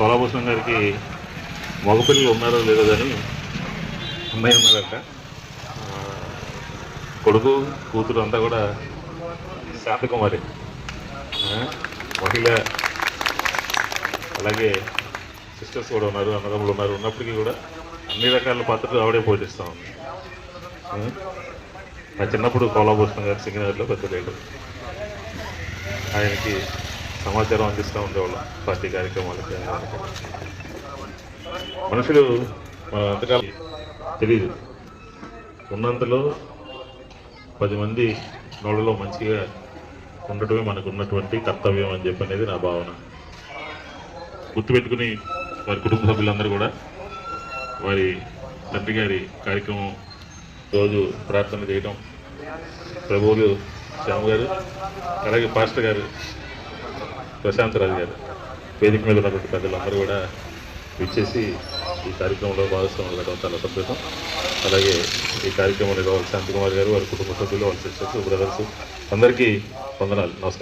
కోలాభూషణం గారికి మగపిల్లలు ఉన్నారో లేదో కానీ అమ్మాయి ఉన్నారట. కొడుకు కూతురు అంతా కూడా శాంతకుమారి మహిళ అలాగే సిస్టర్స్ కూడా ఉన్నారు అన్నదమ్ములు ఉన్నారు. ఉన్నప్పటికీ కూడా అన్ని రకాల పాత్రలు ఆవిడే పోషిస్తూ ఉంది. ఆ, నా చిన్నప్పుడు కోలాభూషణం గారు సింగనగర్లో పెద్ద లేడు ఆయనకి సమాచారం అందిస్తూ ఉండేవాళ్ళం పార్టీ కార్యక్రమాలకి మనుషులు మన అంతకాలం తెలియదు ఉన్నంతలో పది మంది నోళ్ళలో మంచిగా ఉండటమే మనకు ఉన్నటువంటి కర్తవ్యం అని చెప్పి అనేది నా భావన. గుర్తుపెట్టుకుని వారి కుటుంబ సభ్యులందరూ కూడా వారి తండ్రి గారి కార్యక్రమం రోజు ప్రార్థన చేయడం ప్రభువులు శ్యామ్ గారు అలాగే పాస్టర్ గారు ప్రశాంతరాజు గారు. వేదిక మీద ఉన్నటువంటి పెద్దలందరూ కూడా ఇచ్చేసి ఈ కార్యక్రమంలో భాగస్వాములు కావడం చాలా సంతోషం. అలాగే ఈ కార్యక్రమంలో శాంతికుమార్ గారు వారి కుటుంబ సభ్యులు వాళ్ళ సిస్టర్స్ బ్రదర్స్ అందరికీ వందనాలు. నమస్కారం.